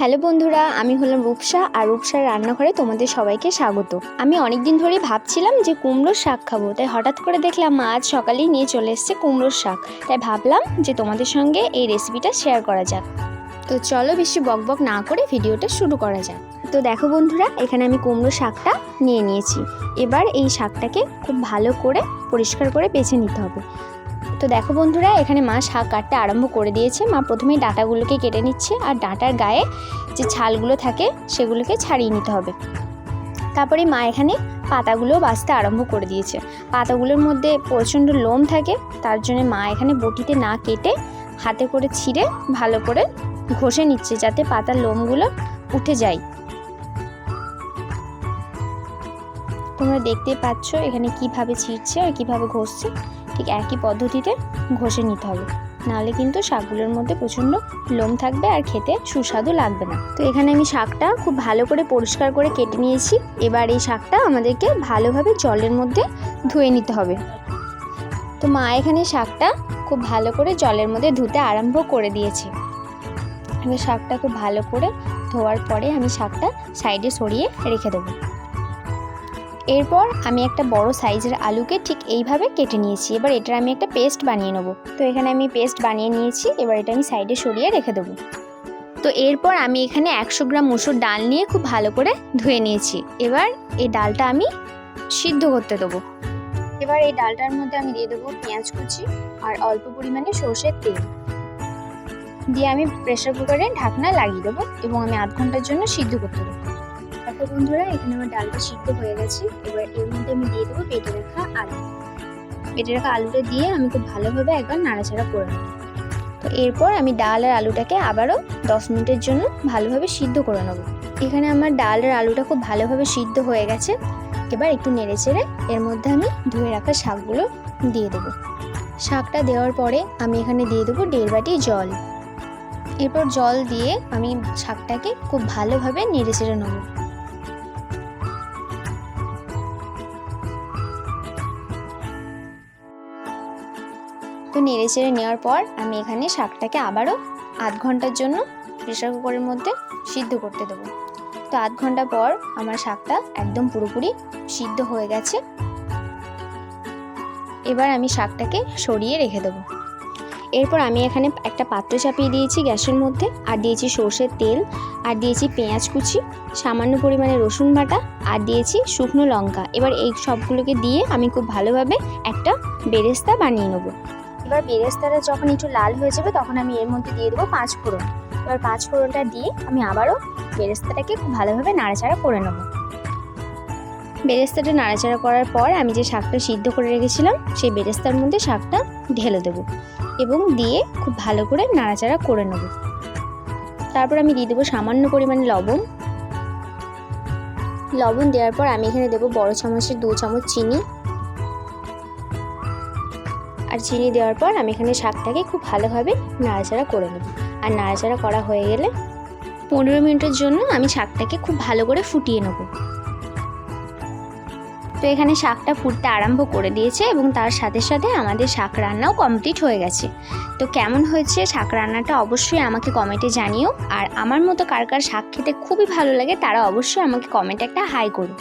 Hello বন্ধুরা, আমি হলাম রূপসা আর রূপসার রান্নাঘরে তোমাদের সবাইকে স্বাগত। আমি অনেক দিন ধরেই ভাবছিলাম যে কুমড়োর শাক খাব, তাই হঠাৎ করে দেখলাম মা আজ সকালেই নিয়ে চলে এসছে কুমড়োর শাক। তাই ভাবলাম যে তোমাদের সঙ্গে এই রেসিপিটা শেয়ার করা যাক। তো চলো বেশি বকবক না করে ভিডিওটা শুরু করা যাক। তো দেখো বন্ধুরা, এখানে আমি কুমড়ো শাকটা নিয়ে নিয়েছি। এবার এই শাকটাকে খুব ভালো করে পরিষ্কার করে বেছে নিতে হবে। তো দেখো বন্ধুরা, এখানে মা শাক কাটতে আরম্ভ করে দিয়েছে। মা প্রথমে ডাঁটাগুলোকে কেটে নিচ্ছে আর ডাঁটার গায়ে যে ছালগুলো থাকে, সেগুলোকে ছাড়িয়ে নিতে হবে। তারপরে মা এখানে পাতাগুলো বাঁচতে আরম্ভ করে দিয়েছে। পাতাগুলোর মধ্যে প্রচণ্ড লোম থাকে, তার জন্য মা এখানে বটিতে না কেটে হাতে করে ছিঁড়ে ভালো করে ঘষে নিচ্ছে যাতে পাতার লোমগুলো উঠে যায়। তোমরা দেখতে পাচ্ছ এখানে কীভাবে ছিঁড়ছে আর কীভাবে ঘষছে। ঠিক একই পদ্ধতিতে ঘষে নিতে হবে। নাহলে কিন্তু শাকগুলোর মধ্যে প্রচণ্ড লোম থাকবে আর খেতে সুস্বাদু লাগবে না। তো এখানে আমি শাকটা খুব ভালো করে পরিষ্কার করে কেটে নিয়েছি। এবার এই শাকটা আমাদেরকে ভালোভাবে জলের মধ্যে ধুয়ে নিতে হবে। তো মা এখানে শাকটা খুব ভালো করে জলের মধ্যে ধুতে আরম্ভ করে দিয়েছে। এবার শাকটা খুব ভালো করে ধোয়ার পরে আমি শাকটা সাইডে সরিয়ে রেখে দেবো। এরপর আমি একটা বড় সাইজের আলুকে ঠিক এইভাবে কেটে নিয়েছি। এবার এটার আমি একটা পেস্ট বানিয়ে নেব। তো এখানে আমি পেস্ট বানিয়ে নিয়েছি। এবার এটা আমি সাইডে সরিয়ে রেখে দেবো। তো এরপর আমি এখানে একশো গ্রাম মুসুর ডাল নিয়ে খুব ভালো করে ধুয়ে নিয়েছি। এবার এই ডালটা আমি সিদ্ধ করতে দেবো। এবার এই ডালটার মধ্যে আমি দিয়ে দেবো পেঁয়াজ কুচি আর অল্প পরিমাণে সর্ষের তেল। দিয়ে আমি প্রেসার কুকারে ঢাকনা লাগিয়ে দেবো এবং আমি আধ ঘণ্টার জন্য সিদ্ধ করতে দেবো। দেখো বন্ধুরা, এখানে আমার ডালটা সিদ্ধ হয়ে গেছে। এবার এর মধ্যে আমি দিয়ে দেবো বেটে রাখা আলু। বেটে রাখা আলুটা দিয়ে আমি খুব ভালোভাবে একবার নাড়াচাড়া করে নেব। তো এরপর আমি ডাল আর আলুটাকে আবারও দশ মিনিটের জন্য ভালোভাবে সিদ্ধ করে নেব। এখানে আমার ডাল আর আলুটা খুব ভালোভাবে সিদ্ধ হয়ে গেছে। এবার একটু নেড়ে চেড়ে এর মধ্যে আমি ধুয়ে রাখা শাকগুলো দিয়ে দেবো। শাকটা দেওয়ার পরে আমি এখানে দিয়ে দেবো দেড় বাটি জল। এরপর জল দিয়ে আমি শাকটাকে খুব ভালোভাবে নেড়ে চেড়ে নেব। তো নেড়ে চেড়ে নেওয়ার পর আমি এখানে শাকটাকে আবারও আধ ঘণ্টার জন্য প্রেশার কুকারের মধ্যে সিদ্ধ করতে দেবো। তো আধ ঘণ্টা পর আমার শাকটা একদম পুরোপুরি সিদ্ধ হয়ে গেছে। এবার আমি শাকটাকে সরিয়ে রেখে দেবো। এরপর আমি এখানে একটা পাত্র চাপিয়ে দিয়েছি গ্যাসের মধ্যে, আর দিয়েছি সর্ষের তেল, আর দিয়েছি পেঁয়াজ কুচি, সামান্য পরিমাণে রসুন বাটা, আর দিয়েছি শুকনো লঙ্কা। এবার এই সবগুলোকে দিয়ে আমি খুব ভালোভাবে একটা বেরেস্তা বানিয়ে নেব। এবার বেরেস্তাটা যখন একটু লাল হয়ে যাবে, তখন আমি এর মধ্যে দিয়ে দেবো পাঁচ ফোড়ন। এবার পাঁচ ফোড়নটা দিয়ে আমি আবারও বেরেস্তাটাকে খুব ভালোভাবে নাড়াচাড়া করে নেব। বেরেস্তাটা নাড়াচাড়া করার পর আমি যে শাকটা সিদ্ধ করে রেখেছিলাম, সেই বেরেস্তার মধ্যে শাকটা ঢেলে দেবো এবং দিয়ে খুব ভালো করে নাড়াচাড়া করে নেব। তারপর আমি দিয়ে দেবো সামান্য পরিমাণে লবণ। লবণ দেওয়ার পর আমি এখানে দেবো বড় চামচের দু চামচ চিনি। আর চিনি দেওয়ার পর আমি এখানে শাকটাকে খুব ভালোভাবে নাড়াচাড়া করে নেব। আর নাড়াচাড়া করা হয়ে গেলে পনেরো মিনিটের জন্য আমি শাকটাকে খুব ভালো করে ফুটিয়ে নেব। তো এখানে শাকটা ফুটতে আরম্ভ করে দিয়েছে এবং তার সাথে সাথে আমাদের শাক রান্নাও কমপ্লিট হয়ে গেছে। তো কেমন হয়েছে শাক রান্নাটা অবশ্যই আমাকে কমেন্টে জানিও। আর আমার মতো কার কার শাক খেতে খুবই ভালো লাগে তারা অবশ্যই আমাকে কমেন্টে একটা হাই করো।